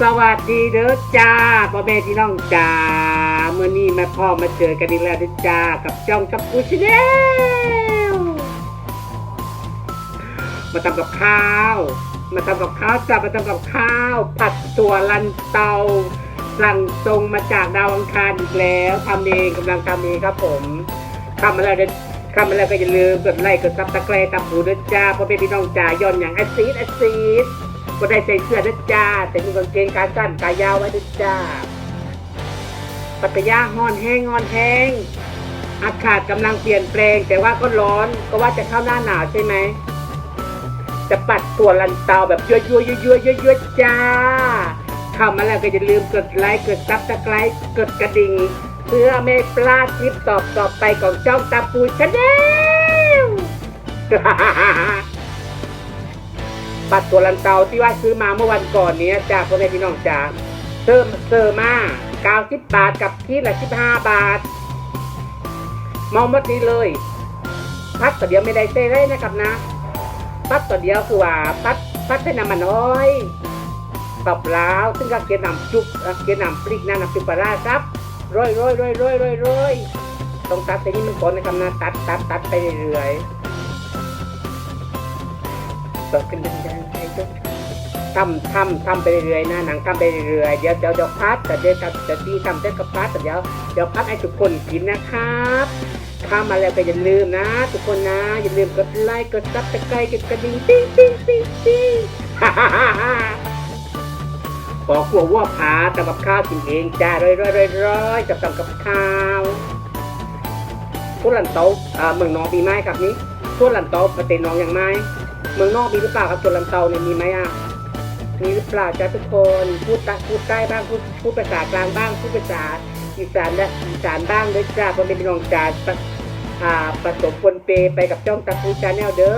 สวัสดีเด้อจ้าพ่อแม่พี่น้องจ้าเมื่อนี้แม่พ่อมาเจอกันอีกแล้วเด้อจ้ากับจ้องกับปูชแนลมาทำกับข้าว มาทำกับข้าวจ้ามาทำกับข้าว ผัดตัวลันเตาสั่งตรงมาจากดาวอังคารอีกแล้วทำเองกำลังทำเองครับผมทำมาแล้วเด้อทำมาแล้วก็อย่าลืมกดไลค์กดซับตะแกรงตับหูด้วยจ้าพ่อแม่พี่น้องจ้าย้อนอย่างแอดซีดแอดซีด ก็ได้ใส่เสื้อด้วยจ้า แต่มีกางเกงขาสั้นขายาวไว้ด้วยจ้า ปัตยาห้อนแห้งห้อนแห้ง อากาศกำลังเปลี่ยนแปลง แต่ว่าก็ร้อนก็ว่าจะเข้าหน้าหนาวใช่ไหมจะปัดตัวลันเตาแบบยั่วยั่วยั่วยั่วยั่วยั่วจ้าเข้ามาแล้วก็อย่าลืมกดไลค์กดซับสไครต์กดกระดิ่งเพื่อไม่พลาดคลิปต่อต่อไปของจ้องตาปูชาแนล บัตรตัวลันเตาที่ว่าซื้อมาเมื่อวันก่อนนี้จากพ่อแม่พี่น้องจ๋าเติมเซอร์มา90 บาทกับที่ละ 15 บาทมาหมดนี้เลย พัดต่อเดียวไม่ได้เซ่ได้นะครับนะ พัดต่อเดียวคือว่าพัดพัดให้น้ำมันน้อยปรับล้วซึ่งก็เกียร์นำจุกเกียร์นำปลีกน้ำนำจุกปลาร้าครับร้อยร้อยร้อยร้อยร้อยร้อยต้องตัดแต่นี้มันก่อนนะครับนะตัดตัดตัดไปเรื่อยๆต่อกันดังๆไปจน ทำทำทำไปเรื่อยๆนะหนังทำไปเรื่อยๆเดี๋ยวเดี๋ยวเดี๋ยวพัดแต่เดี๋ยวจะจะตีทำเสร็จก็พัดแต่เดี๋ยวเดี๋ยวพัดให้ทุกคนกินนะครับข้ามาแล้วก็อย่าลืมนะ ทุกคนนะ อย่าลืมกดไลค์กดซับสไครต์กดกระดิ่งติ๊งติ๊งติ๊งติ๊งขอกลัวว่าผาทำกับข้าวกินเองจ้าร้อยร้อยร้อยร้อยกับทำกับข้าวทุลันโตอ่าเมืองน้องมีไหมครับนี้ทุลันโต๊ะประเทศน้องยังไหม เมืองนอกมีหรือเปล่าครับส่วนลำเตาเนี่ยมีไหมอะมีหรือเปล่าจ้าทุกคนพูดพูดใต้บ้างพูดพูดภาษากลางบ้างพูดภาษาอีสานและอีสานบ้างด้วยจ้าเพราะเป็นน้องจ้าอ่าผสมปนเปไปกับจ้องตะคูชาแนลเด้อ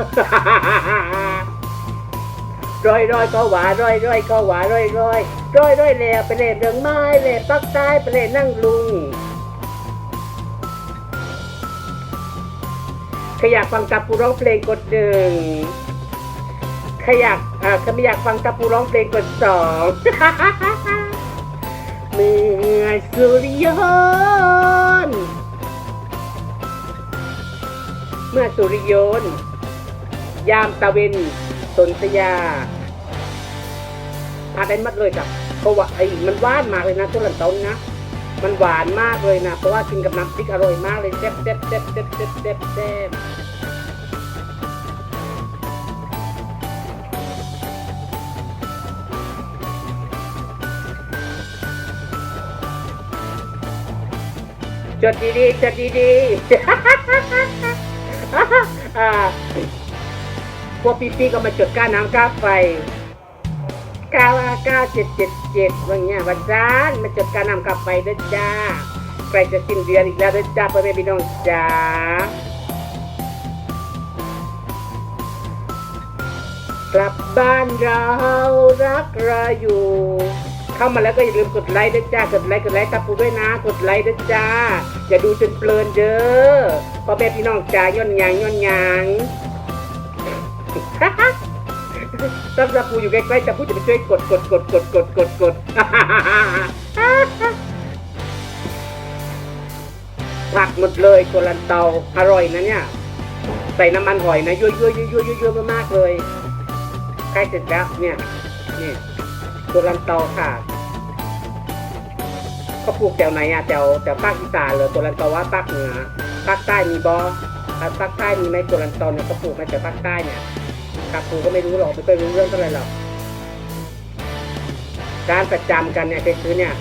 ร้อยร้อยก็หวานร้อยร้อยก็หวานร้อยร้อยร้อยร้อยแล้วไปเล่นเรื่องไม้เล่นปักใต้ไปเล่นนั่งลุงใครอยากฟังตาปูร้องเพลงกดหนึ่ง รอยากอ่าใครไม่อยากฟังตาปูร้องเพลงกดสองเมื่อสุริยนต์เมื่อสุริยนต์ยามตะเวนสนธยาทาได้มัดเลยจ้ะเพราะว่าไอ้มันหวานมากเลยนะตัวลันต้นนะ มันหวานมากเลยนะ เพราะว่ากินกับน้ำพริกอร่อยมากเลยเจ็บเจ็บเจ็บเจ็บเจ็บเจ็บ จ็บจดดีๆจดดีๆอ่าพวกพี่ๆก็มาจดก้าน้ำก้าไฟก้าเก้าเจ็ดเจ็ดเจ็ดวันเนี้ยวันจันทร์มาจดการนำกลับไปด้วยจ้าใกล้จะสิ้นเดือนอีกแล้วด้วยจ้าพ่อแม่พี่น้องจ้ากลับบ้านเรารักเราอยู่ เข้ามาแล้วก็อย่าลืมกดไลค์ด้วยจ้ากดไลค์กดไลค์ตับปูด้วยนะ กดไลค์ด้วยจ้า อย่าดูจนเพลินเด้อพ่อแม่พี่น้องจ้าย่อนหยางย่อนหยางตั้งตะปูอยู่ใกล้ๆจะพูดจะไปช่วยกดกดกดกดกดกดกดผักหมดเลยตัวลันเตาอร่อยนะเนี่ย ใส่น้ำมันหอยนะยั่วยั่วยั่วยั่วยั่วมากๆเลยใกล้เสร็จแล้วเนี่ยนี่ตัวลันเตาค่ะ เขาปลูกแถวไหนอะแถวแถวภาคอีสานเลยตัวลันตาว่าภาคเหนือภาคใต้มีบอภาคใต้มีไหมตัวลันตาเนี่ยเขาปลูกมาจากภาคใต้เนี่ยครับครูก็ไม่รู้หรอกไม่เคยรู้เรื่องเท่าไหร่หรอกการประจำกันเนี่ยไปซื้อเนี่ย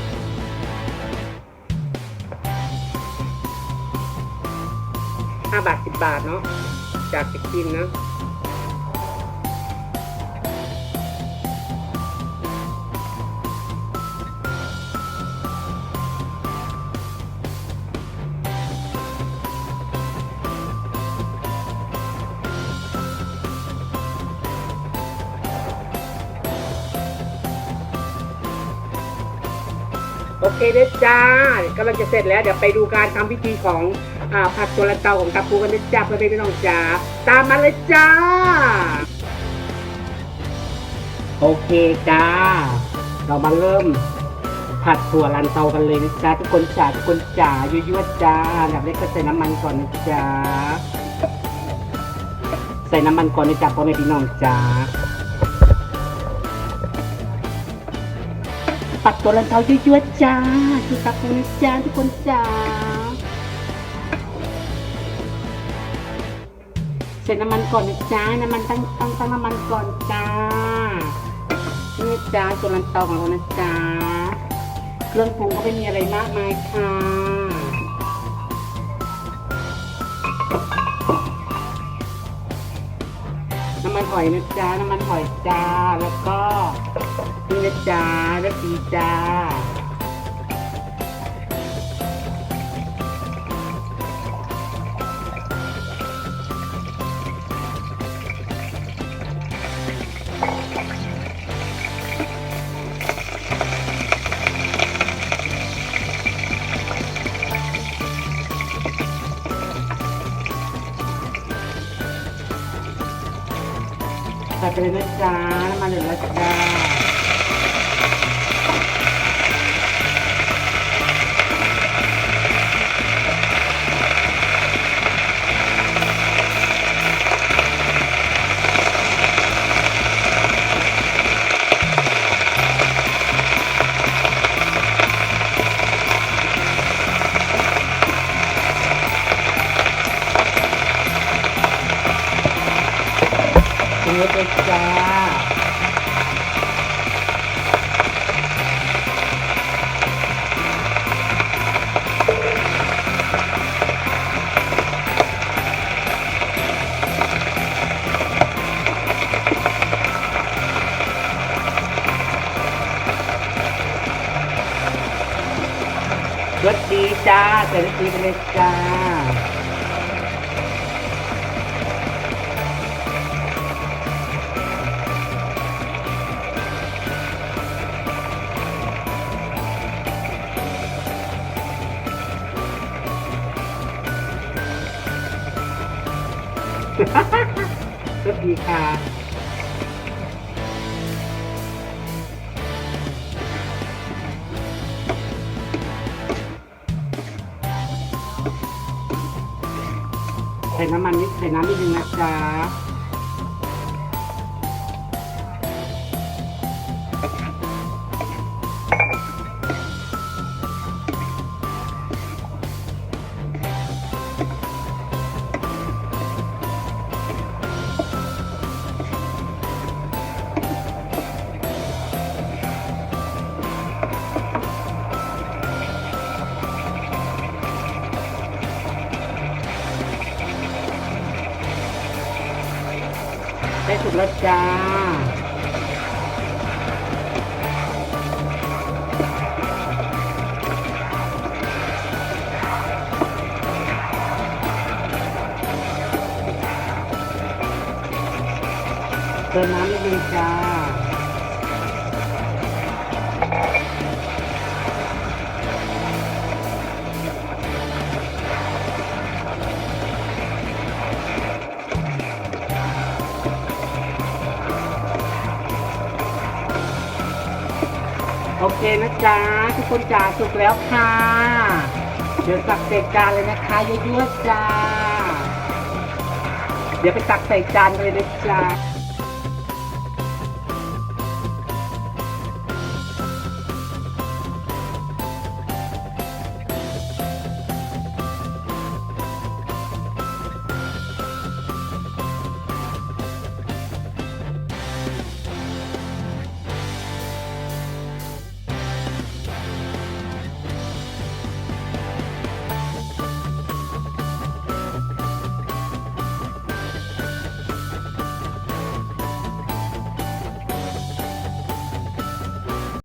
ห้าบาทสิบบาทเนาะจากสิบกินเนาะ โอเคเด้อจ้ากำลังจะเสร็จแล้วเดี๋ยวไปดูการทำพิธีของอผัดตัวละเตาของตาปูกันเด้อจ้าเพื่อนพี่น้องจ้าตามมาเลยจ้า โอเคจ้า เรามาเริ่มผัดถั่วลันเตากันเลยนะจ๊ะทุกคนจ๋าทุกคนจ๋ายั่วๆจ้าอันดับแรกก็ใส่น้ำมันก่อนนะจ๊ะใส่น้ำมันก่อนนะจ๊ะพ่อแม่พี่น้องจ๋า ผัดตัวลันเตายั่วๆจ้าคือตักคนะจ้าทุกคนจ้าเส่น้ำมันก่อนนะจ้าน้ำมันตั้งตั้งตั้งน้ำมันก่อนจ้านี่จ้าตัวนลันเตาของเรานะจ้าเครื่องปรุงก็ไม่มีอะไรมากมายค่ะ หอยนะจ๊ะน้ำมันหอยจ้า แล้วก็นี่นะจ๊ะแล้วปีจ้า เลยนะจ๊ะน้ำมันเหลืองแล้วจ้า ปรุงรสเลยจ้ารสดีจ้าใส่รสดีไปเลยจ้า รสดีค่ะใส่น้ำมันนิดใส่น้ำนิดนึงนะจ๊ะ สุกแล้วจ้าเติมน้ำนิดนึงจ้า โอเคนะจ๊ะทุกคนจ๋าสุกแล้วค่ะเดี๋ยวตักใส่จานเลยนะคะยั่วๆจ้า เดี๋ยวไปตักใส่จานเลยนะจ๊ะ